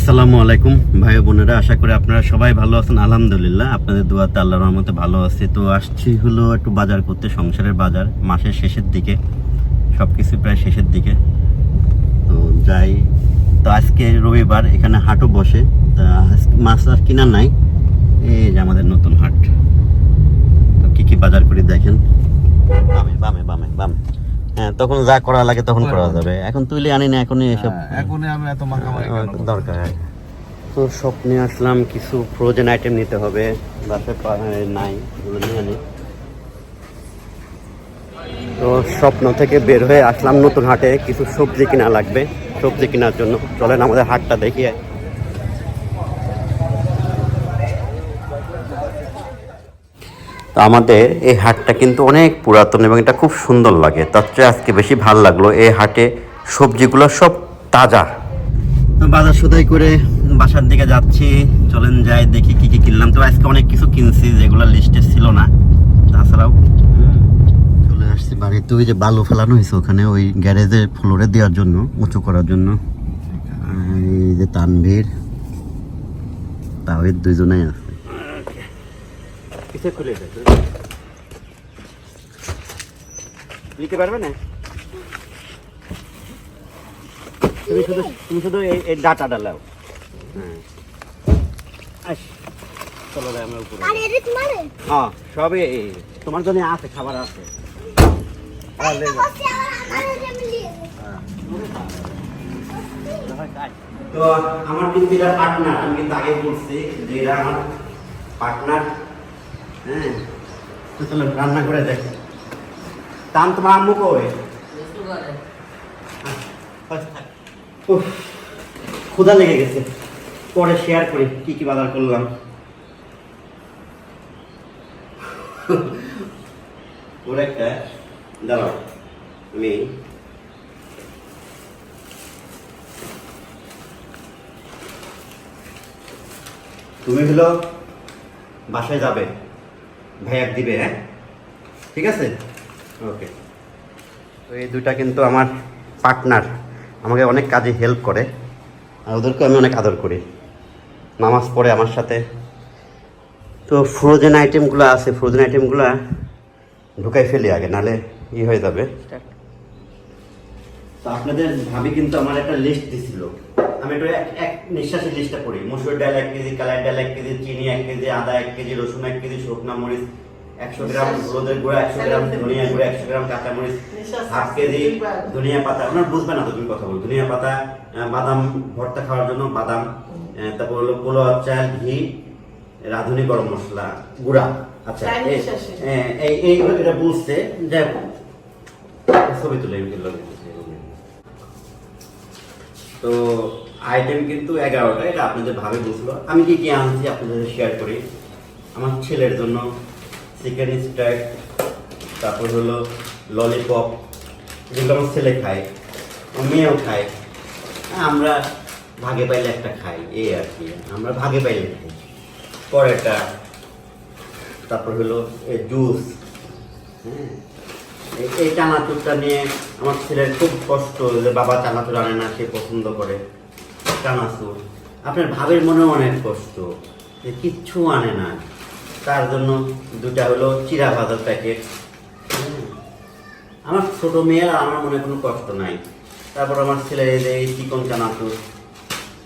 আসসালামু আলাইকুম, ভাই বোনেরা, আশা করি আপনারা সবাই ভালো আছেন। আলহামদুলিল্লাহ, আপনাদের দোয়াতে আল্লাহর রহমতে ভালো আছে। তো আসছি হলো একটু বাজার করতে, সংসারের বাজার, মাসের শেষের দিকে সব কিছু প্রায় শেষের দিকে। তো যাই, তো আজকে রবিবার, এখানে হাটও বসে। মাছ আর কিনা নাই, এই যে আমাদের নতুন হাট। তো কী কী বাজার করি দেখেন। বামে বামে বামে বামে। হ্যাঁ তখন যা করা লাগে তখন করা যাবে। এখন তুলে আনি না এখনই এসব এখনই আমি এত মাখামাখি দরকার তো সব নিয়ে আসলাম কিছু ফ্রোজেন আইটেম নিতে হবে। বাসে নাই এগুলো নিয়ে আনি। তো স্বপ্ন থেকে বের হয়ে আসলাম নতুন হাটে। কিছু সবজি কিনা লাগবে। সবজি কেনার জন্য। চলেন আমাদের হাটটা দেখিয়ে তো আমাদের এই হাটটা কিন্তু অনেক পুরাতন এবং এটা খুব সুন্দর লাগে। তার চেয়ে আজকে বেশি ভালো লাগল এই হাটে সবজিগুলো সব তাজা। বাজার সদাই করে বাসার দিকে যাচ্ছি। চলেন যাই, দেখি কি কি কিনলাম। তো আজকে অনেক কিছু কিনছি, যেগুলো লিস্টে ছিল না। তাছাড়াও চলে আসছি বাড়িতে। ওই যে বালু ফেলানো হয়েছে ওখানে, ওই গ্যারেজে ফ্লোরে দেওয়ার জন্য, উঁচু করার জন্য। এই যে তানভীর তাহিদ দুইজনেই আছে। কিসে খুলে নিতে পারবে না তুমি শুধু তুমি শুধু এই ডাটা ডালাও হ্যাঁ আস চলো আমরা উপরে হ্যাঁ সবই তোমার জন্য আছে খাবার আছে। তো আমার কিন্তু এটা পার্টনার আমি কিন্তু আগে বলছি যে এরা আমার পার্টনার হ্যাঁ তো চলো রান্না করে দেখ। তাম তোমার আম্মু কই উফ, ক্ষুধা লেগে গেছে। পরে শেয়ার করি কি কি বাজার করলাম। ওর একটা দাঁড়াও আমি তুমি হলো বাসায় যাবে। ভাইয়াক দিবে হ্যাঁ? ঠিক আছে? ওকে। তো এই দুইটা কিন্তু আমার পার্টনার আমাকে অনেক কাজে হেল্প করে আর ওদেরকে আমি অনেক আদর করি। নামাজ পড়ে আমার সাথে। তো ফ্রোজেন আইটেমগুলো আছে ফ্রোজেন আইটেমগুলো ঢুকাই ফেলি আগে নালে ই হয়ে যাবে। তো আপনাদের ভাবি কিন্তু আমার একটা লিস্ট দিছিল। আমি একটু এক এক নিঃশ্বাসের লিস্টটা পড়ি। মসুর ডাল এক কেজি কালাই ডাল এক কেজি চিনি এক কেজি আদা এক কেজি রসুন এক কেজি শুকনা মরিচ একশো গ্রাম হলুদের গুঁড়া একশো গ্রাম ধনিয়া গুঁড়া একশো গ্রাম কাঁচা মরিচ হাফ কেজি ধনিয়া পাতা। আপনার বুঝবে না তো তুমি কথা বল। ধনিয়া পাতা বাদাম ভর্তা খাওয়ার জন্য বাদাম তারপর হলো পোলোয়া চাল ঘি রাঁধুনি গরম মশলা গুঁড়া। আচ্ছা এই- এই- এটা বুঝছে যাই হোক। ছবি তুলে আমি তো আইটেম কিন্তু এগারোটা এটা আপনাদের ভাবে বুঝলো। আমি কি কি আনছি আপনাদের শেয়ার করি। আমার ছেলের জন্য চিকেন স্ট্যাক তারপর হলো ললিপপ যেগুলো আমার ছেলে খায় মেয়েও খায়। আমরা ভাগে পাইলে একটা খাই, এই আর কি। আমরা ভাগে পাইলে খাই। পরেটা, তারপর হলো জুস হ্যাঁ। এই- চানাচুরটা নিয়ে আমার ছেলের খুব কষ্ট যে বাবা চানাচুর আনে না, সে পছন্দ করে। চানাচুর আপনার ভাবের মনে অনেক কষ্ট। যে কিচ্ছু আনে না। তার জন্য দুটা হলো চিরা ভাজার প্যাকেট আমার ছোট মেয়ে আর আমার মনে কোনো কষ্ট নাই। তারপর আমার ছেলে এই চিকন চানাচুর।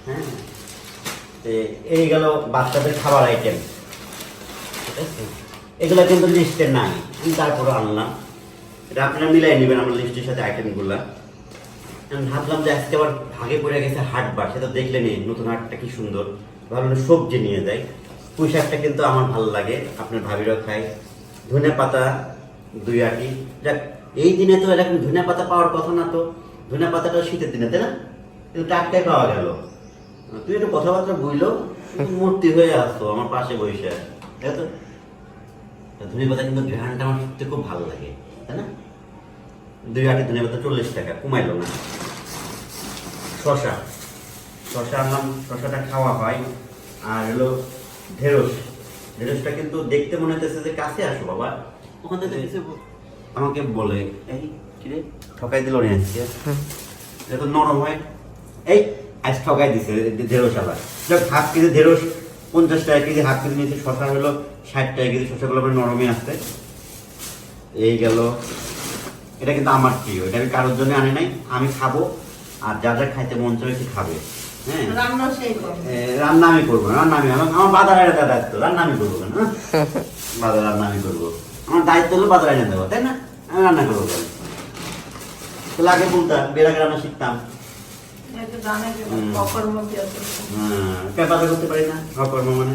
হ্যাঁ? এই গেল বাচ্চাদের খাবার আইটেম ঠিক আছে? এগুলো কিন্তু লিস্টে নাই। আমি তারপরে আনলাম। এটা আপনারা মিলাই নেবেন আমার লিস্টের সাথে আইটেমগুলো আমি ভাবলাম যে আজকে আবার ভাগে পড়ে গেছে হাটবার, সেটা দেখলে নেই নতুন হাটটা কি সুন্দর। ভাবলাম সবজি নিয়ে যাই। পুঁই শাকটা কিন্তু আমার ভালো লাগে, আপনার ভাবিরও খাই ধনে পাতা দুই আটি। যাক, এই দিনে তো এরকম ধনে পাতা পাওয়ার কথা না তো। ধনে পাতাটা শীতের দিনে, তাই না? কিন্তু টাটকাই পাওয়া গেল। তুই একটু কথাবার্তা বুঝলো মূর্তি হয়ে আসতো আমার পাশে বসে। তাই তো ধনে পাতা কিন্তু ঘ্রাণটা আমার সত্যি খুব ভালো লাগে, তাই না? দুই আটি ধনে পাতা চল্লিশ টাকা, কমাইলো না। শশা শশা আনলাম শশাটা খাওয়া হয়। আর হলো ঢেঁড়স। ঢেঁড়সটা কিন্তু দেখতে মনে হচ্ছে যে কাছে আসো বাবা। ওখান থেকে আমাকে বলে এই কিরে ঠকাই দিল নি আজকে? এটা তো নরম হয়। এই আজ ঠকাই দিছে ঢেঁড়স আবার। যাক হাফ কেজি ঢেঁড়স পঞ্চাশ টাকা কেজি হাফ কেজি নিচে শশা হলো ষাট টাকা কেজি। শশাগুলো আমার নরমই আসছে এই গেল। এটা কিন্তু আমার প্রিয়। এটা আমি কারোর জন্য আনি নাই। আমি খাব। আর যা যা খাইতে মন চায় সে খাবে। হ্যাঁ? রান্না আমি করব রান্না আমি আমার বাজার দায়িত্ব রান্না আমি করব কেন হ্যাঁ? বাজার রান্না আমি করব। আমার দায়িত্ব হলো বাজার এনে দেবো তাই না? আমি রান্না করব কেন? তাহলে আগে বলতাম বের রান্না শিখতাম। কি হ্যাঁ, করতে পারি না অকর্ম মানে?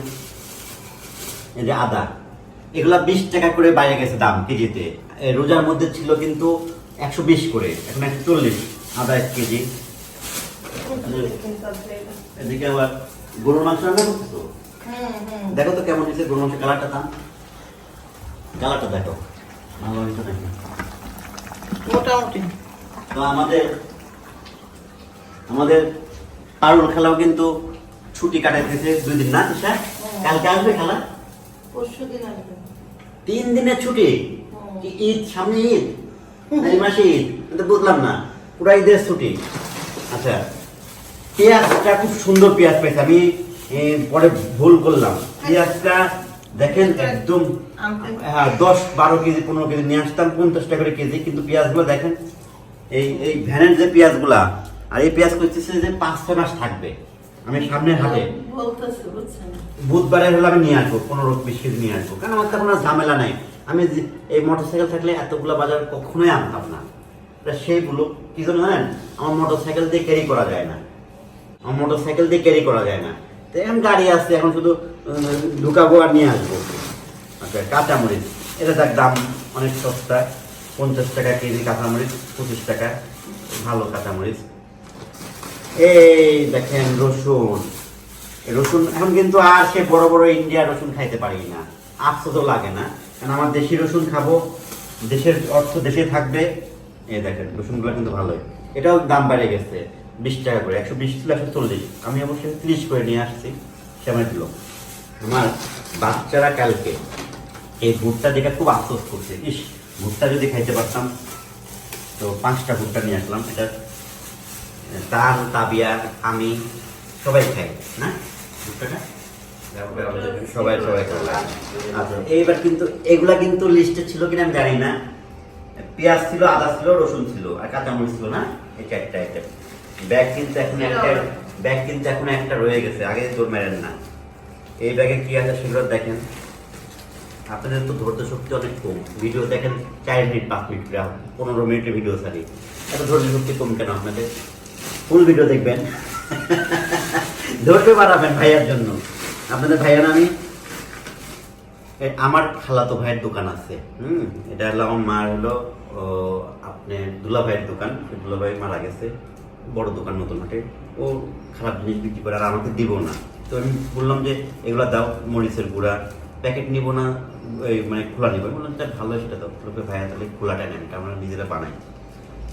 এই যে আদা এগুলা বিশ টাকা করে বাইরে গেছে দাম কেজিতে। রোজার মধ্যে ছিল কিন্তু একশো বিশ করে এখন একশো চল্লিশ। আদা এক কেজি। এদিকে আবার গরুর মাংস রান্না করতেছো? হুম হুম দেখো তো কেমন হয়েছে গরু মাংসের কালারটা দাম কালারটা দেখো। ভালো হয়েছে নাকি? মোটামুটি। তো আমাদের আমাদের পারুল খেলাও কিন্তু ছুটি কাটাইতেছে দুই দিন। না তিশা? কালকে আসবে খেলা? পরশু দিন আসবে। তিন দিনের ছুটি? কি ঈদ? সামনে ঈদ? এই মাসে ঈদ? তো বুঝলাম না। পুরা ঈদের ছুটি। আচ্ছা পেঁয়াজটা খুব সুন্দর পেঁয়াজ পেয়েছে। আমি পরে ভুল করলাম। পেঁয়াজটা দেখেন একদম হ্যাঁ দশ বারো কেজি পনেরো কেজি নিয়ে আসতাম পঞ্চাশ টাকা করে কেজি। কিন্তু পেঁয়াজগুলো দেখেন এই এই ভ্যানের যে পেঁয়াজগুলা আর এই পেঁয়াজ করতেছে যে পাঁচ ছয় মাস থাকবে আমি সামনের হাটে। বলতেছে বুধবারে হলে আমি নিয়ে আসব পনেরো বিশ কেজি নিয়ে আসব। কারণ আমার তখন আর ঝামেলা নাই। আমি এই মোটরসাইকেল থাকলে এতগুলো বাজার কখনোই আনতাম না। তা সেইগুলো কি জন্য জানেন? আমার মোটরসাইকেল দিয়ে ক্যারি করা যায় না। আমার মোটরসাইকেল দিয়ে ক্যারি করা যায় না। তো এখন গাড়ি আসছে এখন শুধু ঢুকাবো আর নিয়ে আসব। আচ্ছা কাঁচামরিচ এটা দেখ দাম অনেক সস্তা। পঞ্চাশ টাকা কেজি কাঁচামরিচ পঁচিশ টাকা। ভালো কাঁচামরিচ এই দেখেন রসুন। রসুন এখন কিন্তু আর সে বড় বড় ইন্ডিয়া রসুন খাইতে পারি না। তো লাগে না। কারণ আমার দেশি রসুন খাব। দেশের অর্থ দেশে থাকবে। এই দেখেন রসুনগুলো কিন্তু ভালোই। এটাও দাম বেড়ে গেছে বিশ টাকা করে একশো বিশ ছিল একশো চল্লিশ। আমি অবশ্যই ত্রিশ করে নিয়ে আসছি সেমাই দিল। আমার বাচ্চারা কালকে এই ভুট্টা দেখে খুব আফসোস করছে। ইস ভুট্টা যদি খাইতে পারতাম তো পাঁচটা ভুট্টা নিয়ে আসলাম। এটা তার তাবিয়া আমি সবাই খাই না? ভুট্টাটা? সবাই সবাই খাই আচ্ছা এইবার কিন্তু এগুলা কিন্তু লিস্টে ছিল কিনা আমি জানি না। পেঁয়াজ ছিল আদা ছিল রসুন ছিল আর কাঁচামরিচ ছিল না? এই চারটা আইটেম ব্যাগ কিন্তু এখন একটা ব্যাগ কিন্তু এখন একটা রয়ে গেছে আগে তোর মেরেন না। এই ব্যাগে কি আছে সেগুলো দেখেন। আপনাদের তো ধৈর্য শক্তি অনেক কম। ভিডিও দেখেন চার মিনিট পাঁচ মিনিট পনেরো মিনিটের ভিডিও ছাড়ি। এত ধৈর্য শক্তি কম কেন আপনাদের? ফুল ভিডিও দেখবেন। ধৈর্য বাড়াবেন ভাইয়ার জন্য। আপনাদের ভাইয়ার আমি? আমার খালাতো ভাইয়ের দোকান আছে হুম? এটা হলো আমার মার হলো ও, আপনার দুলা ভাইয়ের দোকান দুলা ভাই মারা গেছে বড় দোকান নতুন হাটে ও খারাপ জিনিস বিক্রি করে আর আমাকে দিব না। তো আমি বললাম যে এগুলো দাও মরিচের গুঁড়া প্যাকেট নিব না এই মানে খোলা নিব। বললাম "তাহলে ভালো সেটা দাও লোকে ভাইয়া তাহলে খোলাটা নেন এটা আমরা নিজেরা বানাই।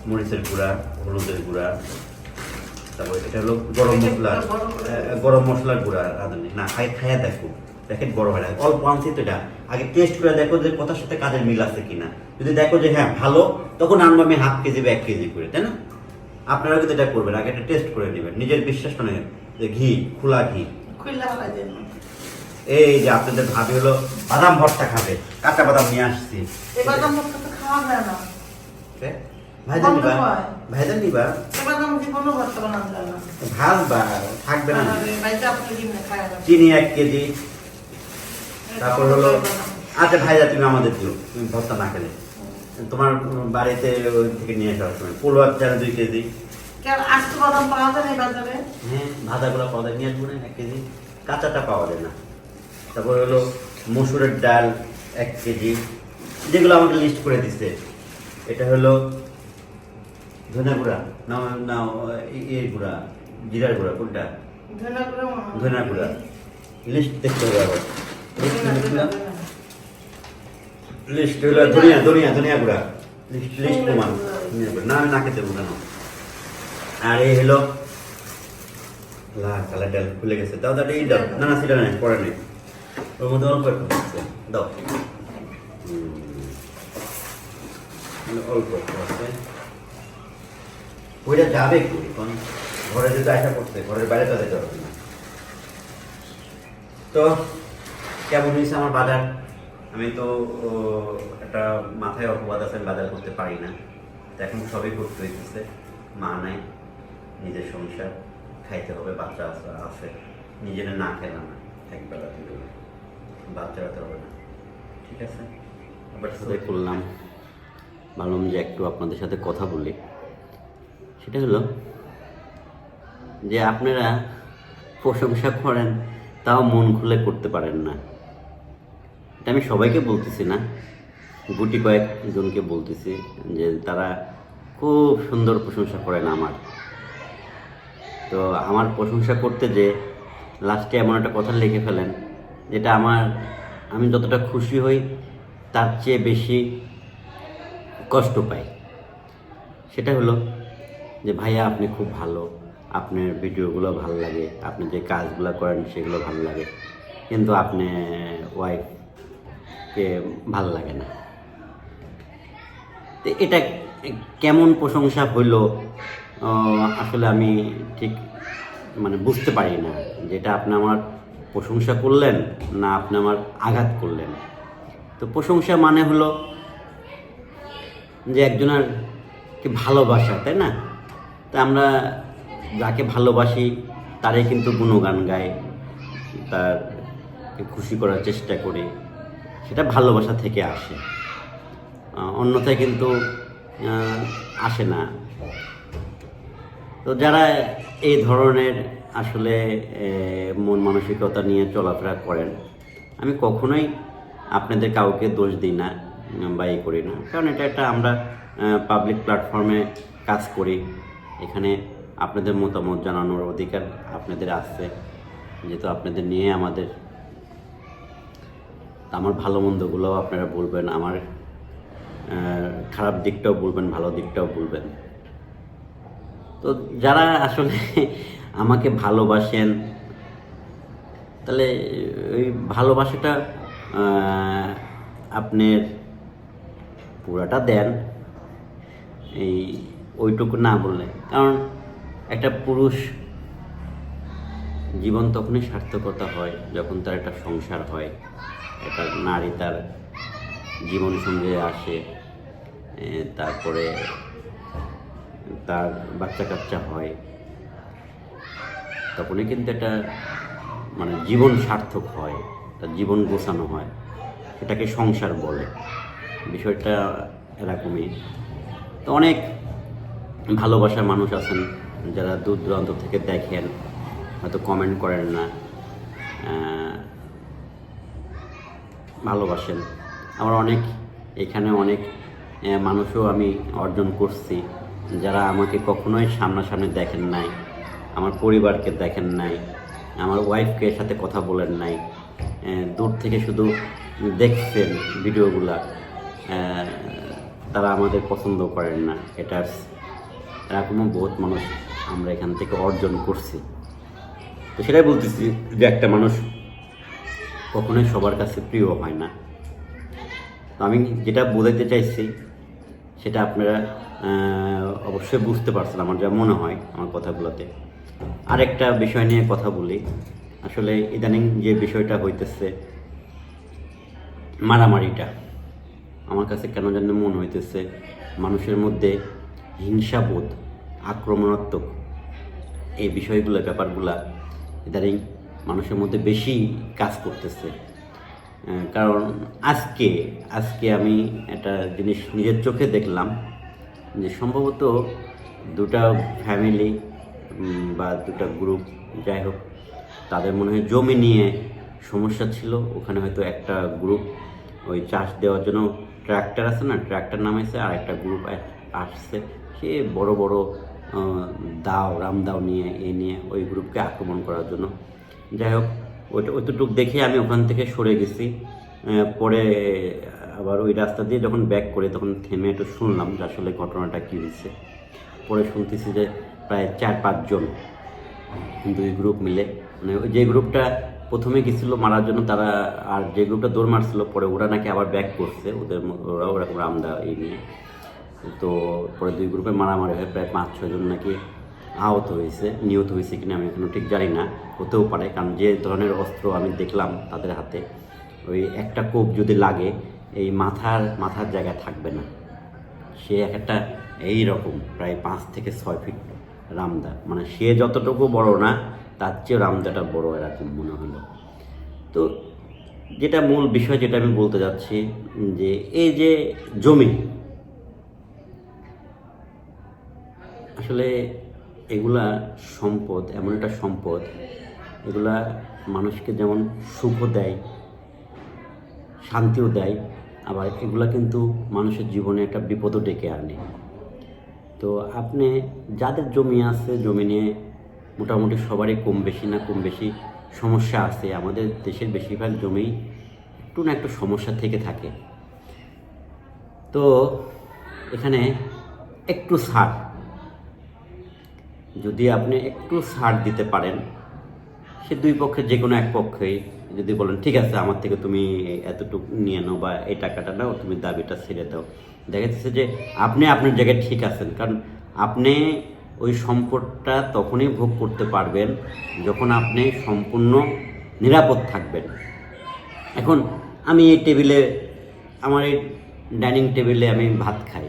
মরিচের গুঁড়া হলুদের গুঁড়া তারপর এটা হলো গরম মশলা গরম মশলার গুঁড়া রাঁধুনি। না খাই খাইয়া দেখো। প্যাকেট বড় হয় না অল্প আনছি তো এটা। আগে টেস্ট করে দেখো যে কথার সাথে কাজের মিল আছে কিনা। যদি দেখো যে হ্যাঁ ভালো তখন আনব আমি হাফ কেজি বা এক কেজি করে তাই না? আপনারা কিন্তু এটা করবেন আগে এটা টেস্ট করে নেবেন। নিজের বিশ্বাস মানে যে ঘি খোলা ঘি। এই যে আপনাদের ভাবি হলো বাদাম ভর্তা খাবে কাঁচা বাদাম নিয়ে আসছি। বাদাম মুখটা তো খাওয়া যায় না। ভাইজান নিবা ভাইজান নিবা এ বাদাম জীবনও ভর্তা বানানো যায় না। ভাজ বা থাকবে না। চিনি এক কেজি তারপর হলো। আচ্ছা ভাইয়া তুমি আমাদের দিও তুমি ভর্তা না খেলে। তোমার বাড়িতে ওই থেকে নিয়ে আসার সময় পোলো চারা দুই কেজি। কেন আস্ত বাদাম পাওয়া যায় বাজারে? হ্যাঁ ভাজাগুলো পাওয়া যায় নিয়ে আসব না এক কেজি। কাঁচাটা পাওয়া যায় না। তারপর হলো মসুরের ডাল এক কেজি। যেগুলো আমাকে লিস্ট করে দিচ্ছে এটা হলো ধনে গুঁড়া না না ইয়ে গুঁড়া জিরার গুঁড়া কোনটা? ধনে গুঁড়ো। ধনে গুঁড়া। লিস্ট দেখতে হবে আবার। লিস্ট হলো ধনিয়া ধনিয়া ধনিয়া গুঁড়া। লিস্ট লিস্ট প্রমাণ। না, আমি না খেতে কেন আর এই হলো লা কালার ডাল খুলে গেছে। দাও দাও, এই দাও। না না, সেটা নাই, পরে নেই। ওর মধ্যে অল্প একটু আছে। দাও। অল্প একটু আছে। ওইটা যাবে কই কোন ঘরে যেতে আশা করছে ঘরের বাইরে তো যেতে হবে না। তো কেমন হয়েছে আমার বাজার? আমি তো একটা মাথায় অপবাদ আছে আমি বাজার করতে পারি না। তো এখন সবই করতে হইতেছে। মা নাই নিজের সংসার খাইতে হবে বাচ্চা আছে নিজেরা না খেলাম না একবেলা দুই বেলা। বাচ্চা রাতে হবে না। ঠিক আছে? আবার সাথে করলাম। ভাবলাম যে একটু আপনাদের সাথে কথা বলি। সেটা হলো যে আপনারা প্রশংসা করেন তাও মন খুলে করতে পারেন না। এটা আমি সবাইকে বলতেছি না, গুটি কয়েকজনকে বলতেছি যে তারা খুব সুন্দর প্রশংসা করেন আমার। তো আমার প্রশংসা করতে যে লাস্টে এমন একটা কথা লিখে ফেলেন, যেটা আমার, আমি যতটা খুশি হই তার চেয়ে বেশি কষ্ট পাই। সেটা হলো যে, ভাইয়া, আপনি খুব ভালো, আপনার ভিডিওগুলো ভালো লাগে, আপনি যে কাজগুলো করেন সেগুলো ভালো লাগে, কিন্তু আপনি ওয়াইফকে ভালো লাগে না। তো এটা কেমন প্রশংসা হইল আসলে আমি ঠিক মানে বুঝতে পারি না যেটা আপনি আমার প্রশংসা করলেন না আপনি আমার আঘাত করলেন। তো প্রশংসা মানে হলো যে একজনের কে ভালোবাসা, তাই না? তা আমরা যাকে ভালোবাসি তারই কিন্তু গুণগান গাই, তার খুশি করার চেষ্টা করি। সেটা ভালোবাসা থেকে আসে। অন্যথায় কিন্তু আসে না। তো যারা এই ধরনের আসলে মন মানসিকতা নিয়ে চলাফেরা করেন, আমি কখনোই আপনাদের কাউকে দোষ দিই না, বা এই করি না। কারণ এটা একটা আমরা পাবলিক প্ল্যাটফর্মে কাজ করি। এখানে আপনাদের মতামত জানানোর অধিকার আপনাদের আছে। যেহেতু আপনাদের নিয়ে আমাদের আমার ভালো মন্দগুলোও আপনারা বলবেন, আমার খারাপ দিকটাও বলবেন, ভালো দিকটাও বলবেন। তো যারা আসলে আমাকে ভালোবাসেন, তাহলে ওই ভালোবাসাটা আপনার পুরাটা দেন। এই ওইটুকু না বললে, কারণ একটা পুরুষ জীবন তখনই সার্থকতা হয়, যখন তার একটা সংসার হয়। একটা নারী তার জীবন সঙ্গে আসে তারপরে তার বাচ্চা কাচ্চা হয়। তখনই কিন্তু এটা মানে জীবন সার্থক হয়, তার জীবন গোছানো হয়। সেটাকে সংসার বলে। বিষয়টা এরকমই। তো অনেক ভালোবাসার মানুষ আছেন, যারা দূর দূরান্ত থেকে দেখেন, হয়তো কমেন্ট করেন না। ভালোবাসেন। আমার অনেক, এখানে অনেক মানুষও আমি অর্জন করছি, যারা আমাকে কখনোই সামনাসামনি দেখেন নাই, আমার পরিবারকে দেখেন নাই, আমার ওয়াইফকে সাথে কথা বলেন নাই দূর থেকে শুধু দেখছেন ভিডিওগুলা তারা আমাদের পছন্দ করেন না, এটা এরকমও বহুত মানুষ আমরা এখান থেকে অর্জন করছি। তো সেটাই বলতেছি যে একটা মানুষ কখনোই সবার কাছে প্রিয় হয় না। আমি যেটা বোঝাইতে চাইছি, সেটা আপনারা অবশ্যই বুঝতে পারছেন আমার যা মনে হয় আমার কথাগুলোতে। আরেকটা বিষয় নিয়ে কথা বলি। আসলে ইদানিং যে বিষয়টা হইতেছে, মারামারিটা, আমার কাছে কেন যেন মনে হইতেছে, মানুষের মধ্যে হিংসাবোধ, আক্রমণাত্মক, এই বিষয়গুলো, ব্যাপারগুলা ইদানিং মানুষের মধ্যে বেশি কাজ করতেছে। কারণ আজকে আজকে আমি একটা জিনিস নিজের চোখে দেখলাম যে সম্ভবত দুটা ফ্যামিলি বা দুটা গ্রুপ যাই হোক, তাদের মনে হয় জমি নিয়ে সমস্যা ছিল। ওখানে হয়তো একটা গ্রুপ ওই চাষ দেওয়ার জন্য ট্র্যাক্টর আছে না? ট্র্যাক্টর নামাইছে, আর একটা গ্রুপ আসছে। সে বড় বড় দাও, রামদাও নিয়ে, এ নিয়ে ওই গ্রুপকে আক্রমণ করার জন্য। যাই হোক, ওইটা ওইটুক দেখে আমি ওখান থেকে সরে গেছি। পরে আবার ওই রাস্তা দিয়ে যখন ব্যাক করে তখন থেমে একটু শুনলাম যে আসলে ঘটনাটা কী হয়েছে। পরে শুনতেছি যে প্রায় চার পাঁচজন দুই গ্রুপ মিলে মানে যে গ্রুপটা প্রথমে গেছিল মারার জন্য, তারা আর যে গ্রুপটা দৌড় মারছিল, পরে ওরা নাকি আবার ব্যাক করছে, ওদের ওরা ওরকম রামদা এই নিয়ে। তো পরে দুই গ্রুপে মারামারি হয়, প্রায় পাঁচ ছজন নাকি আহত হয়েছে, নিহত হয়েছে কিনা আমি এখনও ঠিক জানি না, হতেও পারে, কারণ যে ধরনের অস্ত্র আমি দেখলাম তাদের হাতে, ওই একটা কোপ যদি লাগে, এই মাথার মাথার জায়গায় থাকবে না। সে এক একটা এই রকম, প্রায় পাঁচ থেকে ছয় ফিট রামদা। মানে সে যতটুকু বড় না, তার চেয়েও রামদাটা বড় এরকম মনে হলো। তো যেটা মূল বিষয় যেটা আমি বলতে যাচ্ছি, যে এই যে জমি, আসলে এগুলা সম্পদ, এমন একটা সম্পদ, এগুলা মানুষকে যেমন সুখও দেয়, শান্তিও দেয়, আবার এগুলা কিন্তু মানুষের জীবনে একটা বিপদও ডেকে আনে। তো আপনি যাদের জমি আছে, জমি নিয়ে মোটামুটি সবারই কম বেশি না কম বেশি সমস্যা আছে, আমাদের দেশের বেশিরভাগ জমি একটু না একটু সমস্যা থেকে থাকে। তো এখানে একটু ছাড় যদি আপনি একটু ছাড় দিতে পারেন, সে দুই পক্ষে, যে কোনো এক পক্ষেই যদি বলেন, ঠিক আছে, আমার থেকে তুমি এতটুকু নিয়ে নাও বা এই টাকাটা নাও, তুমি দাবিটা ছেড়ে দাও। দেখা যাচ্ছে যে আপনি আপনার জায়গায় ঠিক আছেন, কারণ আপনি ওই সম্পদটা তখনই ভোগ করতে পারবেন যখন আপনি সম্পূর্ণ নিরাপদ থাকবেন। এখন আমি এই টেবিলে, আমার এই ডাইনিং টেবিলে আমি ভাত খাই।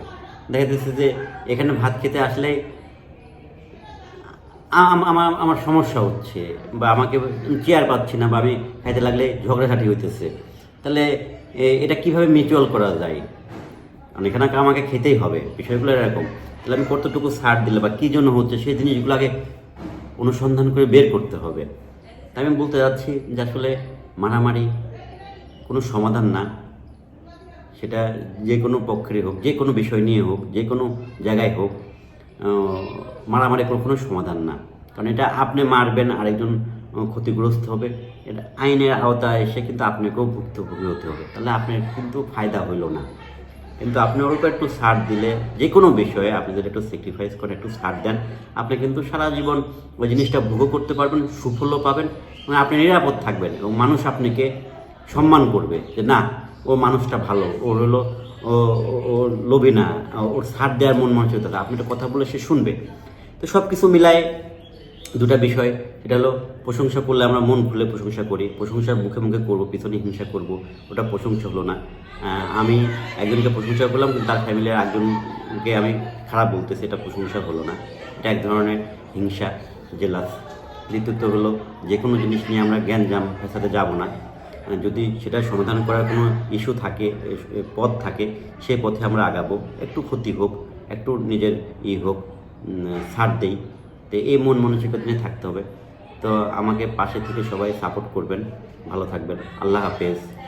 দেখা যাচ্ছে যে এখানে ভাত খেতে আসলে আমার আমার সমস্যা হচ্ছে বা আমাকে চেয়ার পাচ্ছি না বা আমি খাইতে লাগলে ঝগড়াঝাটি হইতেছে। তাহলে এটা কীভাবে মিউচুয়াল করা যায়? এখানে আমাকে খেতেই হবে, বিষয়গুলো এরকম। তাহলে আমি কতটুকু ছাড় দিলে বা কী জন্য হচ্ছে সেই জিনিসগুলো আগে অনুসন্ধান করে বের করতে হবে। তাই আমি বলতে যাচ্ছি যে আসলে মারামারি কোনো সমাধান না। সেটা যে কোনো পক্ষেরই হোক, যে কোনো বিষয় নিয়ে হোক, যে কোনো জায়গায় হোক মারামারি কোনো সমাধান না। কারণ এটা আপনি মারবেন, আরেকজন ক্ষতিগ্রস্ত হবে। এটা আইনের আওতায় এসে কিন্তু আপনাকেও ভুক্তভোগী হতে হবে। তাহলে আপনার কিন্তু ফায়দা হইল না। কিন্তু আপনি ওর উপর একটু ছাড় দিলে যে কোনো বিষয়ে আপনি যদি একটু স্যাক্রিফাইস করেন, একটু ছাড় দেন, আপনি কিন্তু সারা জীবন ওই জিনিসটা ভোগ করতে পারবেন, সুফলও পাবেন মানে আপনি নিরাপদ থাকবেন এবং মানুষ আপনাকে সম্মান করবে যে, না, ও মানুষটা ভালো, ওর হলো ও লোভী না, ওর ছাড় দেওয়ার মন মানসিকতা। আপনি একটা কথা বলে সে শুনবে। তো সব কিছু মিলায় দুটা বিষয়। সেটা হলো প্রশংসা করলে আমরা মন খুলে প্রশংসা করি, প্রশংসা মুখে মুখে করব, পিছনে হিংসা করব, ওটা প্রশংসা হলো না। আমি একজনকে প্রশংসা করলাম কিন্তু তার ফ্যামিলির একজনকে আমি খারাপ বলতেছি, এটা প্রশংসা হলো না। এটা এক ধরনের হিংসা জেলাস দ্বিতীয়ত হলো যে কোনো জিনিস নিয়ে আমরা জ্ঞান জাম সাথে যাব না। যদি সেটা সমাধান করার কোনো ইস্যু থাকে পথ থাকে, সে পথে আমরা আগাবো। একটু ক্ষতি হোক, একটু নিজের ই হোক ছাড় দেই। তো এই মন মানসিকতা নিয়ে থাকতে হবে। তো আমাকে পাশে থেকে সবাই সাপোর্ট করবেন। ভালো থাকবেন। আল্লাহ হাফেজ।